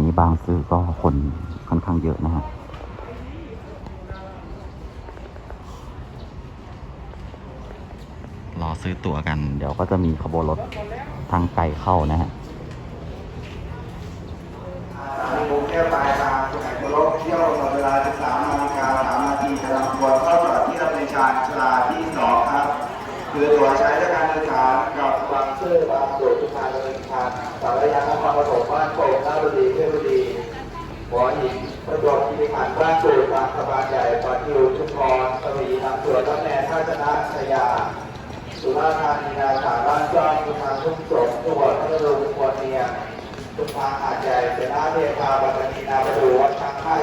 นีบางซื่อก็คนค่อนข้างเยอะนะฮะรอซื้อตั๋วกัน เดี๋ยวก็จะมีขบวนรถทางไกลเข้านะฮะกรุงเทพปลายทางสุไหงโกลกเที่ยวตอนเวลา13นาฬิกา3นาทีจะนำตัวเข้าจอดที่รถไฟชานชลาที่2ครับคือตั๋วใช้ในการเดินทางกับบางซื่อบางส่วนทุกทางดำเนินทาง สารยานนครปฐมบ้านโป่งราชบุรีเพชรบุรีหัวหินประจวบคีรีขันธ์บ้านสูบางสะพานใหญ่ปากกิวชุมพรสวีทางสวนต้นแนท่าชนะชยา สุราษฎร์ธานีนาสาบ้านจ้องสุพรรณทุ่งสงศ์จังหวัดพัทลุงควรเนียงสุพรรณหาดใหญ่เสนาเทพาปัตนีนาประดูวัดช้างไข่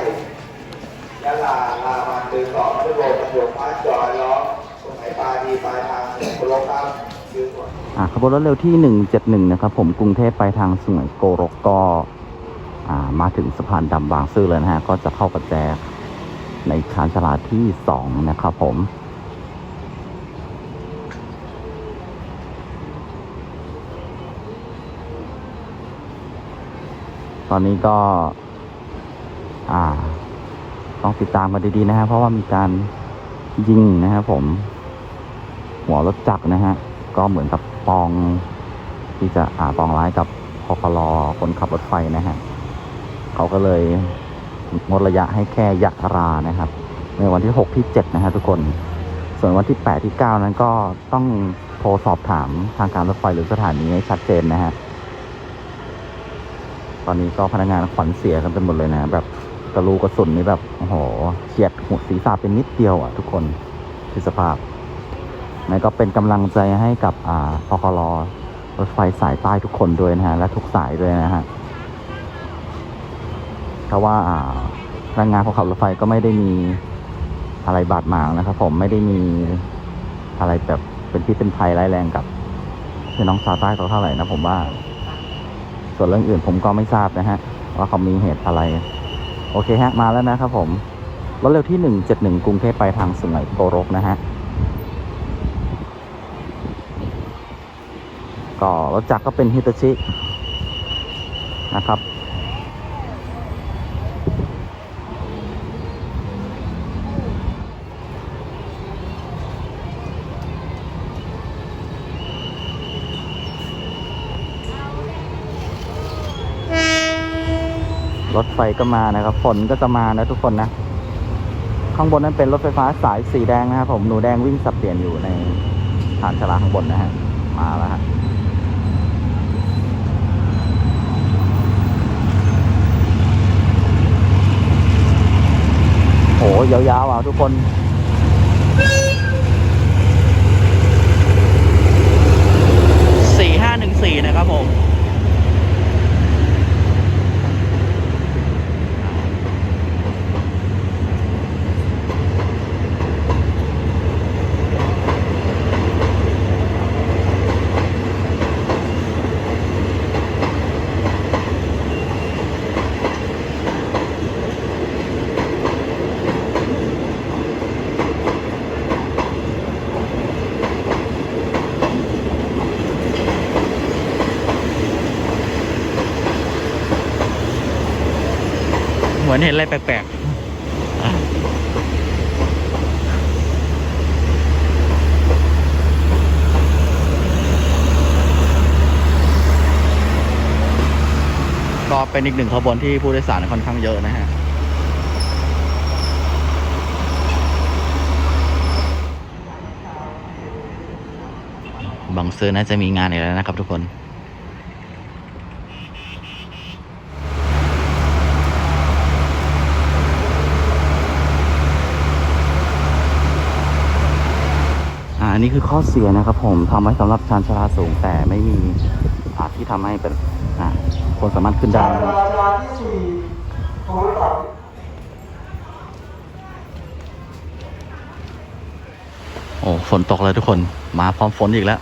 ยะลาลามันเดือสองทุโรประจวบพระจอยล้อสมตรงไหนปลายดีปลายทางสุโขทัยครับคื อ่าขบวนรถเร็วที่ 171 นะครับ ผมกรุงเทพไปทางสุไหงโกรกก็อ่ามาถึงสะพานดำบางซื่อเลยนะฮะ ก็จะเข้ากับแจกในชานชาลาที่ 2 นะครับผมตอนนี้ก็ อ่า ต้องติดตามกันดีๆนะฮะ เพราะว่ามีการยิงนะครับผม หัวรถจักรนะฮะ ก็เหมือนกับปองที่จะอ่าปองร้ายกับพคลคนขับรถไฟนะฮะเขาก็เลยงดระยะให้แค่ยะรานะครับ ในวันที่ 6 ที่ 7 นะฮะทุกคน ส่วนวันที่ 8 ที่ 9 นั้นก็ต้องโทรสอบถามทางการรถไฟหรือสถานีให้ชัดเจนนะฮะ ตอนนี้ก็พนักงานขวัญเสียกันเป็นหมดเลยนะ แบบกระลูกระสุนนี่แบบ โอ้โหเฉียดหัวศีรษะเป็นนิดเดียวอะทุกคนที่สภาพ นั่นก็เป็นกำลังใจให้กับอ่าพคลรถไฟสายใต้ทุกคนด้วยนะฮะ และทุกสายด้วยนะฮะเพราะว่าอ่าพนักงานของขับรถไฟก็ไม่ได้มีอะไรบาดหมางนะครับ ผมไม่ได้มีอะไรแบบเป็นพิษเป็นภัยร้ายแรงกับพี่น้องชาวใต้เขาเท่าไหร่นะผมว่า ส่วนเรื่องอื่นผมก็ไม่ทราบนะฮะ ว่าเขามีเหตุอะไร โอเคฮะ มาแล้วนะครับผมรถเร็วที่ 171 กรุงเทพไปทางสุไหงโกรกนะฮะ ก็รถจักรก็เป็นฮิตาชินะครับรถไฟก็มานะครับ ฝนก็จะมานะทุกคนนะ ข้างบนนั้นเป็นรถไฟฟ้าสายสีแดงนะครับผม หนูแดงวิ่งสับเปลี่ยนอยู่ในฐานชลาข้างบนนะฮะ มาแล้วฮะ ยาวๆอะทุกคน สี่ห้าหนึ่งสี่นะครับผม เหมื อนเห็นอะไรแปลกๆ ก็เป็นอีกหนึ่งขบวนที่ผู้โดยสารค่อนข้างเยอะนะฮะบางซื่อน่าจะมีงานอีกแล้วนะครับทุกคน อันนี้คือข้อเสียนะครับผมทำไว้สำหรับชานชาลาสูงแต่ไม่มีอ่าที่ทำให้เป็นคนสามารถขึ้นได้นะครับโอ้ฝนตกเลยทุกคนมาพร้อมฝนอีกแล้ว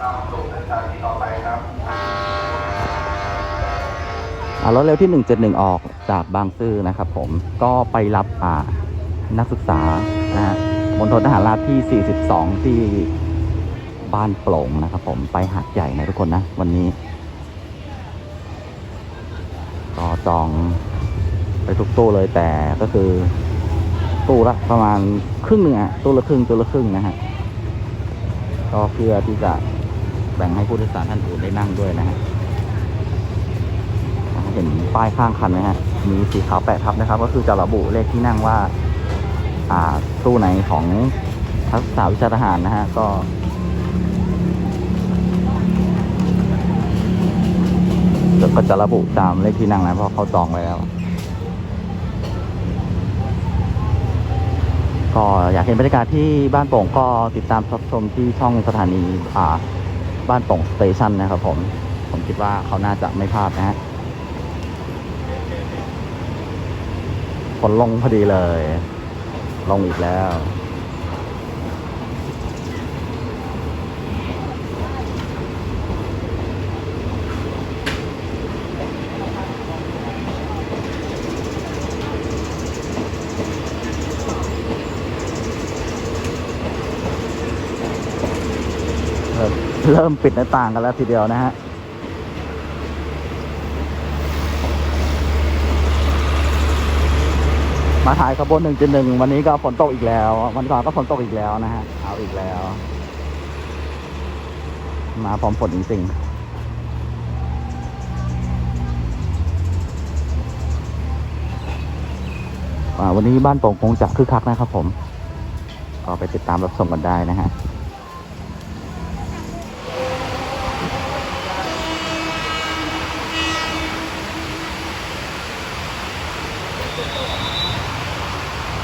ตามส่งสถานีต่อไปครับอ่ารถเร็วที่ 171 ออกจากบางซื่อนะครับผมก็ไปรับอ่า นักศึกษานะฮะมณฑลทหารราบที่ 42 ที่บ้านโปร่งนะครับผมไปหาดใหญ่นะทุกคนนะ วันนี้ ก็จองไปทุกตู้เลยแต่ก็คือ ตู้ละประมาณครึ่งหนึ่งอะตู้ละครึ่งตู้ละครึ่งนะฮะก็เพื่อที่จะแบ่งให้ผู้โดยสารท่านอื่นได้นั่งด้วยนะฮะเห็นป้ายข้างคันไหมฮะมีสีขาวแปะทับนะครับ ก็คือจะระบุเลขที่นั่งว่าอ่า ตู้ไหนของทักษะวิชาทหารนะฮะ ก็ก็จะระบุตามเลขที่นั่งนะเพราะเขาจองไว้แล้ว ก็อยากเห็นบรรยากาศที่บ้านโป่งก็ติดตามชมที่ช่องสถานีอ่าบ้านโป่งสเตชันนะครับผม ผมคิดว่าเขาน่าจะไม่พลาดนะฮะฝนลงพอดีเลย ลงอีกแล้วเริ่มเริ่มปิดหน้าต่างกันแล้วทีเดียวนะฮะ มาถ่ายขบวนหนึ่งจุดหนึ่งวันนี้ก็ฝนตกอีกแล้ว วันก่อนก็ฝนตกอีกแล้วนะฮะเอาอีกแล้ว มาพร้อมฝนจริงๆอ่าวันนี้บ้านโป่งคงจะคึกคักนะครับผม ก็ไปติดตามรับชมกันได้นะฮะ